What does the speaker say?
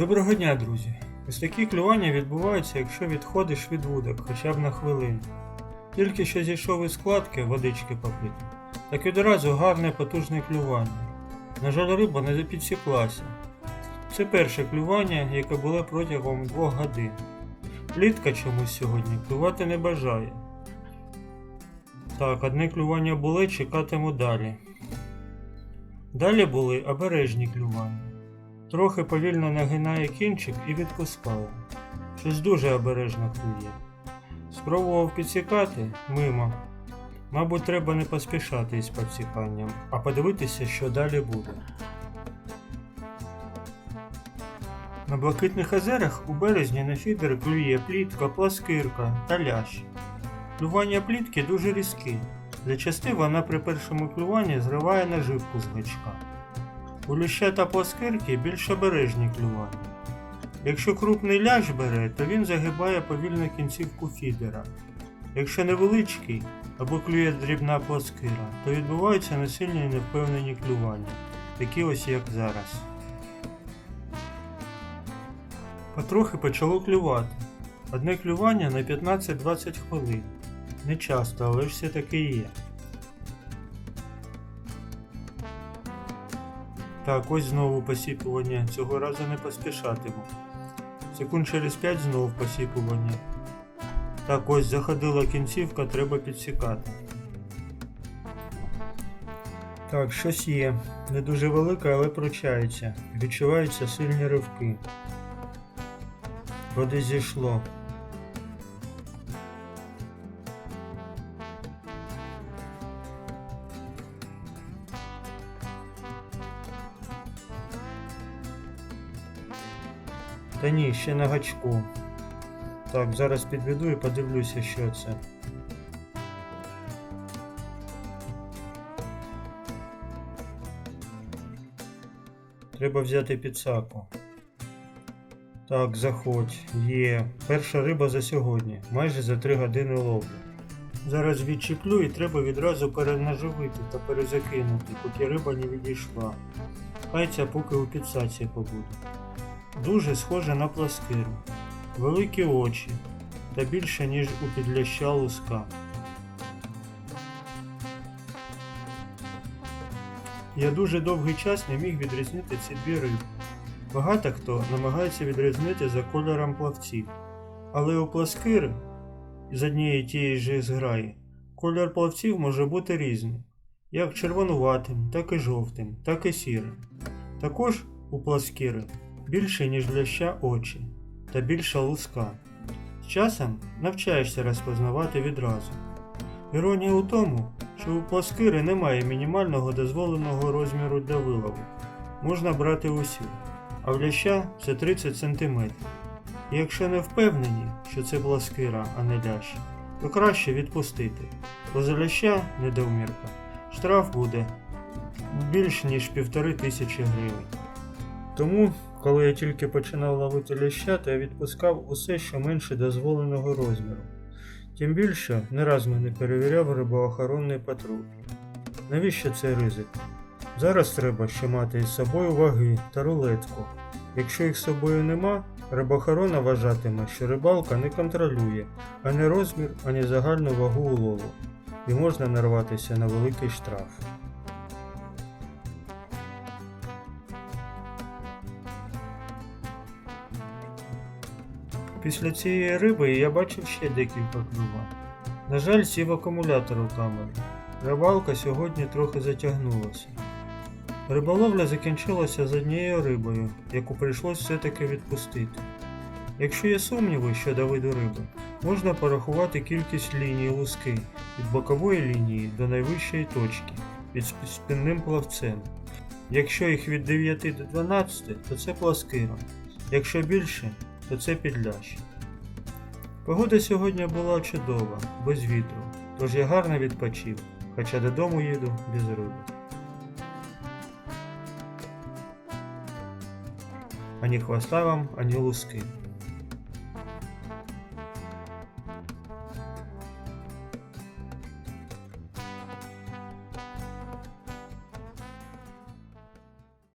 Доброго дня, друзі! Ось такі клювання відбуваються, якщо відходиш від вудок хоча б на хвилину. Тільки що зійшов із складки водички попити, так відразу гарне потужне клювання. На жаль, риба не підсіклася. Це перше клювання, яке було протягом двох годин. Плітка чомусь сьогодні клювати не бажає. Так, одне клювання було, чекатиму далі. Далі були обережні клювання. Трохи повільно нагинає кінчик і відпускає. Щось дуже обережно клює. Спробував підсікати мимо. Мабуть, треба не поспішати із підсіканням, а подивитися, що далі буде. На блакитних озерах у березні на фідери клює плітка, пласкирка та лящ. Клювання плітки дуже різке. Зачасти вона при першому клюванні зриває наживку з гачка. У ліща та пласкирки більш обережні клювання. Якщо крупний лящ бере, то він загибає повільно кінцівку фідера. Якщо невеличкий або клює дрібна пласкира, то відбуваються насильні і невпевнені клювання, такі ось як зараз. Потрохи почало клювати. Одне клювання на 15-20 хвилин. Не часто, але ж все таки є. Так, ось знову посіпування. Цього разу не поспішатиму. Секунд через 5 знов посіпування. Так, ось заходила кінцівка, треба підсікати. Так, щось є. Не дуже велике, але пручається. Відчуваються сильні ривки. Води зійшло. Та ні, ще на гачку. Так, зараз підведу і подивлюся, що це. Треба взяти підсаку. Так, заходь. Є. Перша риба за сьогодні. Майже за 3 години ловлю. Зараз відчіплю і треба відразу перенаживити та перезакинути, поки риба не відійшла. Хай ця поки у підсаці побуде. Дуже схоже на пласкиру. Великі очі та більше, ніж у підляща луска. Я дуже довгий час не міг відрізнити ці дві риби. Багато хто намагається відрізнити за кольором плавців. Але у пласкири з однієї тієї ж зграї кольор плавців може бути різним, як червонуватим, так і жовтим, так і сірим. Також у пласкири більше, ніж ляща очі та більша луска. З часом навчаєшся розпознавати відразу. Іронія у тому, що у пласкири немає мінімального дозволеного розміру для вилову. Можна брати усю, а в ляща це 30 см. І якщо не впевнені, що це пласкира, а не лящ, то краще відпустити, бо за ляща недоумірка штраф буде більш ніж півтори тисячі гривень. Тому, коли я тільки починав ловити ляща, то я відпускав усе, що менше дозволеного розміру. Тим більше не раз мене перевіряв рибоохоронний патруль. Навіщо цей ризик? Зараз треба ще мати із собою ваги та рулетку. Якщо їх з собою нема, рибоохорона вважатиме, що рибалка не контролює ані розмір, ані загальну вагу улову, і можна нарватися на великий штраф. Після цієї риби я бачив ще декілька клювань. На жаль, сів акумулятор у камері. Рибалка сьогодні трохи затягнулася. Риболовля закінчилася з однією рибою, яку прийшлось все-таки відпустити. Якщо є сумніви щодо виду риби, можна порахувати кількість ліній луски від бокової лінії до найвищої точки під спинним плавцем. Якщо їх від 9 до 12, то це пласкира. Якщо більше, то це підлящ. Погода сьогодні була чудова, без вітру, тож я гарно відпочив, хоча додому їду без риби. Ані хвоста вам, ані луски.